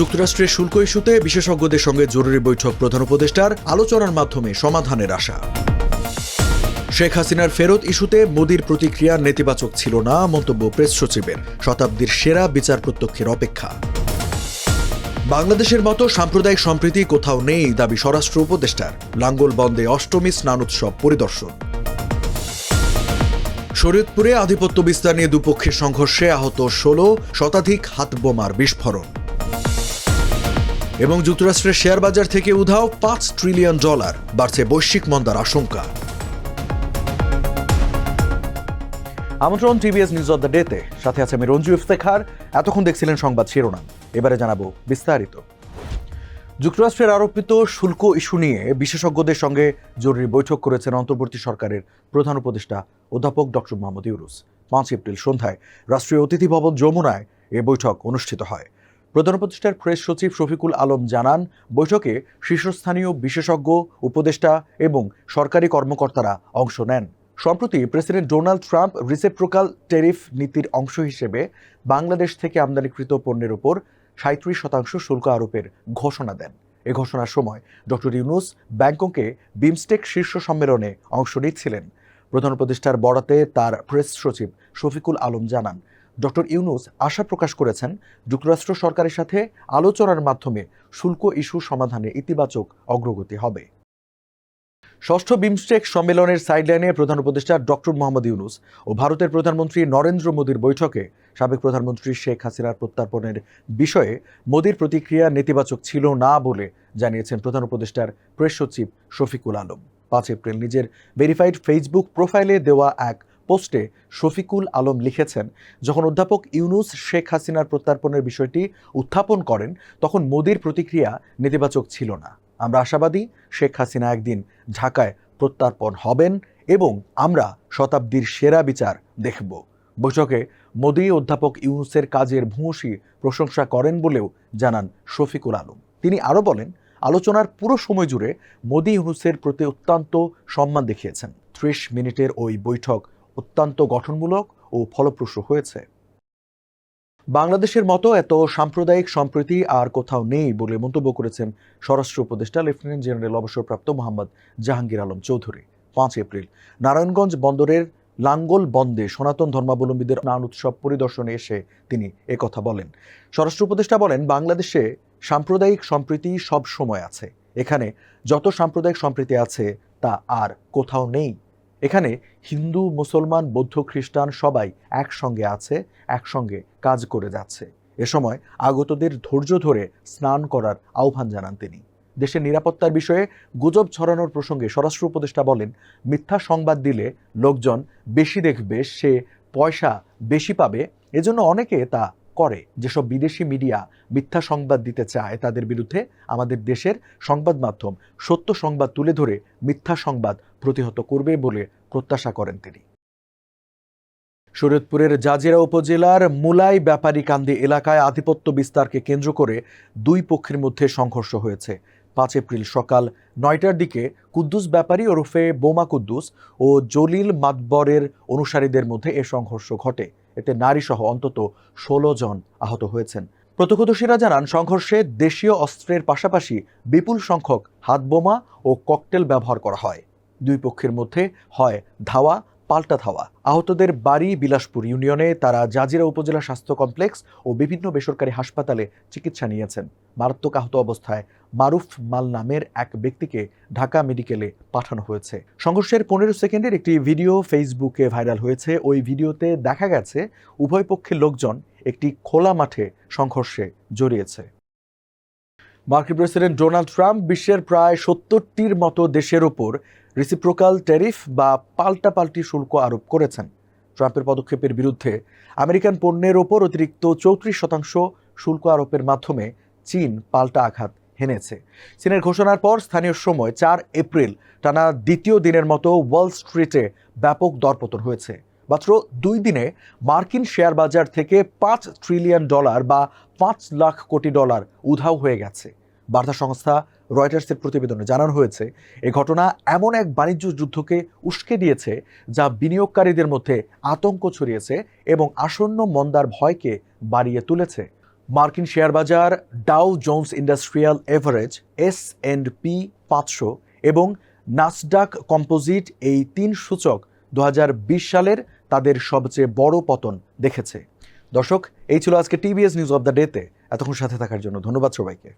যুক্তরাষ্ট্রের শুল্ক ইস্যুতে বিশেষজ্ঞদের সঙ্গে জরুরি বৈঠক প্রধান উপদেষ্টার আলোচনার মাধ্যমে সমাধানের আশা। শেখ হাসিনার ফেরত ইস্যুতে মোদির প্রতিক্রিয়া নেতিবাচক ছিল না, মন্তব্য প্রেস সচিবের। শতাব্দীর সেরা বিচার প্রত্যক্ষের অপেক্ষা। বাংলাদেশের মতো সাম্প্রদায়িক সম্প্রীতি কোথাও নেই, দাবি স্বরাষ্ট্র উপদেষ্টার। লাঙ্গল বন্দে অষ্টমী স্নান উৎসব পরিদর্শন। শরীয়তপুরে আধিপত্য বিস্তার নিয়ে দুপক্ষের সংঘর্ষে আহত ষোলো শতাধিক হাতবোমার বিস্ফোরণ। এবং যুক্তরাষ্ট্রের শেয়ার বাজার থেকে উধাও পাঁচ ট্রিলিয়ন ডলার বাড়ছে বৈশ্বিক মন্দার আশঙ্কা। আমন্ত্রণ টিভিএস নিউজ অফ দ্য ডেতে। সাথে আছে আমি রঞ্জু ইফতেখার। এতক্ষণ দেখছিলেন সংবাদ শিরোনাম। এবারে জানাব বিস্তারিত। যুক্তরাষ্ট্রের আরোপিত শুল্ক ইস্যু নিয়ে বিশেষজ্ঞদের সঙ্গে জরুরি বৈঠক করেছেন অন্তর্বর্তী সরকারের প্রধান উপদেষ্টা অধ্যাপক ডক্টর মোহাম্মদ ইউরুস পাঁচ এপ্রিল সন্ধ্যায় রাষ্ট্রীয় অতিথি ভবন যমুনায় এ বৈঠক অনুষ্ঠিত হয়। প্রধান উপদেষ্টার প্রেস সচিব শফিকুল আলম জানান, বৈঠকে শীর্ষস্থানীয় বিশেষজ্ঞ, উপদেষ্টা এবং সরকারি কর্মকর্তারা অংশ নেন। সম্প্রতি president Donald Trump reciprocal tariff নীতির অংশ হিসেবে বাংলাদেশ থেকে আমদানিকৃত পণ্যের ওপর সাঁত্রিশ শতাংশ শুল্ক আরোপের ঘোষণা দেন। এ ঘোষণার সময় ডক্টর ইউনুস ব্যাংককে বিমস্টেক শীর্ষ সম্মেলনে অংশ নিচ্ছিলেন। প্রধান উপদেষ্টার বরাতে তার প্রেস সচিব শফিকুল আলম জানান ডক্টর ইউনুস আশা প্রকাশ করেছেন যুক্তরাষ্ট্র সরকারের সাথে আলোচনার মাধ্যমে শুল্ক ইস্যু সমাধানে ইতিবাচক অগ্রগতি হবে। ষষ্ঠ বিমস্টেক সম্মেলনের সাইডলাইনে প্রধান উপদেষ্টা ডক্টর মোহাম্মদ ইউনুস ও ভারতের প্রধানমন্ত্রী নরেন্দ্র মোদীর বৈঠকে সাবেক প্রধানমন্ত্রী শেখ হাসিনার প্রত্যার্পণের বিষয়ে মোদীর প্রতিক্রিয়া নেতিবাচক ছিল না বলে জানিয়েছেন প্রধান উপদেষ্টার প্রেস সচিব শফিকুল আলম। পাঁচ এপ্রিল নিজের ভেরিফাইড ফেসবুক প্রোফাইলে দেওয়া এক পোস্টে শফিকুল আলম লিখেছেন, যখন অধ্যাপক ইউনুস শেখ হাসিনার প্রত্যার্পণের বিষয়টি উত্থাপন করেন, তখন মোদীর প্রতিক্রিয়া নেতিবাচক ছিল না। আমরা আশাবাদী শেখ হাসিনা একদিন ঢাকায় প্রত্যার্পণ হবেন এবং আমরা শতাব্দীর সেরা বিচার দেখব। বৈঠকে মোদী অধ্যাপক ইউনুসের কাজের ভূয়সী প্রশংসা করেন বলেও জানান শফিকুল আলম। তিনি আরও বলেন, আলোচনার পুরো সময় জুড়ে মোদী ইউনুসের প্রতি অত্যন্ত সম্মান দেখিয়েছেন। ত্রিশ মিনিটের ওই বৈঠক অত্যন্ত গঠনমূলক ও ফলপ্রসূ হয়েছে। বাংলাদেশের মতো এত সাম্প্রদায়িক সম্প্রীতি আর কোথাও নেই বলে মন্তব্য করেছেন স্বরাষ্ট্র উপদেষ্টা লেফটেন্যান্ট জেনারেল অবসরপ্রাপ্ত মোহাম্মদ জাহাঙ্গীর আলম চৌধুরী। পাঁচ এপ্রিল, নারায়ণগঞ্জ বন্দরের লাঙ্গল বন্দে সনাতন ধর্মাবলম্বীদের নান উৎসব পরিদর্শনে এসে তিনি একথা বলেন। স্বরাষ্ট্র উপদেষ্টা বলেন, বাংলাদেশে সাম্প্রদায়িক সম্প্রীতি সব সময় আছে। এখানে যত সাম্প্রদায়িক সম্প্রীতি আছে তা আর কোথাও নেই। এখানে হিন্দু, মুসলমান, বৌদ্ধ, খ্রিস্টান সবাই একসঙ্গে আছে, একসঙ্গে কাজ করে যাচ্ছে। এ সময় আগতদের ধৈর্য ধরে স্নান করার আহ্বান জানান তিনি। দেশের নিরাপত্তার বিষয়ে গুজব ছড়ানোর প্রসঙ্গে স্বরাষ্ট্র উপদেষ্টা বলেন, মিথ্যা সংবাদ দিলে লোকজন বেশি দেখবে, সে পয়সা বেশি পাবে, এজন্য অনেকে তা করে, যেসব বিদেশি মিডিয়া মিথ্যা সংবাদ দিতে চায় তাদের বিরুদ্ধে আমাদের দেশের সংবাদ মাধ্যম সত্য সংবাদ তুলে ধরে মিথ্যা সংবাদ প্রতিহত করবে বলে প্রত্যাশা করেন তিনি। শরীয়তপুরের জাজিরা উপজেলার মুলাই ব্যাপারী কান্দি এলাকায় আধিপত্য বিস্তারকে কেন্দ্র করে দুই পক্ষের মধ্যে সংঘর্ষ হয়েছে। পাঁচ এপ্রিল সকাল নয়টার দিকে কুদ্দুস ব্যাপারী ওরফে বোমা কুদ্দুস ও জলিল মাতবরের অনুসারীদের মধ্যে এ সংঘর্ষ ঘটে। এতে নারীসহ অন্তত ষোলো জন আহত হয়েছেন। প্রত্যক্ষদর্শীরা জানান, সংঘর্ষে দেশীয় অস্ত্রের পাশাপাশি বিপুল সংখ্যক হাতবোমা ও ককটেল ব্যবহার করা হয়। দুই পক্ষের মধ্যে হয় ধাওয়া পাল্টা ধাওয়া। আহতদের বাড়ি বিলাসপুর ইউনিয়নে তারা জাজিরা উপজেলা স্বাস্থ্য কমপ্লেক্স ও বিভিন্ন বেসরকারি হাসপাতালে চিকিৎসা নিয়েছেন। মারাত্মক আহত অবস্থায় মারুফ মাল নামের এক ব্যক্তিকে ঢাকা মেডিকেলে পাঠানো হয়েছে। সংঘর্ষের পনেরো সেকেন্ডের একটি ভিডিও ফেসবুকে ভাইরাল হয়েছে। ওই ভিডিওতে দেখা গেছে, উভয় পক্ষের লোকজন একটি খোলা মাঠে সংঘর্ষে জড়িয়েছে। মার্কিন প্রেসিডেন্ট ডোনাল্ড ট্রাম্প বিশ্বের প্রায় সত্তরটির মতো দেশের ওপর রিসিপ্রোকাল ট্যারিফ বা পাল্টাপাল্টি শুল্ক আরোপ করেছেন। ট্রাম্পের পদক্ষেপের বিরুদ্ধে আমেরিকান পণ্যের ওপর অতিরিক্ত চৌত্রিশ শতাংশ শুল্ক আরোপের মাধ্যমে চীন পাল্টা আঘাত হেনেছে। চীনের ঘোষণার পর স্থানীয় সময় চার এপ্রিল টানা দ্বিতীয় দিনের মতো ওয়াল স্ট্রিটে ব্যাপক দরপতন হয়েছে। মাত্র দুই দিনে মার্কিন শেয়ার বাজার থেকে পাঁচ ট্রিলিয়ন ডলার বা পাঁচ লাখ কোটি ডলার উধাও হয়ে গেছে। বার্তা সংস্থা রয়টার্সের প্রতিবেদনে জানানো হয়েছে এ ঘটনা এমন এক বাণিজ্য যুদ্ধকে উস্কে দিয়েছে যা বিনিয়োগকারীদের মধ্যে আতঙ্ক ছড়িয়েছে এবং আসন্ন মন্দার ভয়কে বাড়িয়ে তুলেছে। মার্কিন শেয়ার বাজার Dow Jones Industrial Average, S and P পাঁচশো এবং নাসডাক কম্পোজিট, এই তিন সূচক দু হাজার বিশ সালের তাদের সবচেয়ে বড় পতন দেখেছে। দর্শক, এই ছিল আজকে টিভিএস নিউজ অব দ্য ডেতে। এতক্ষণ সাথে থাকার জন্য ধন্যবাদ সবাইকে।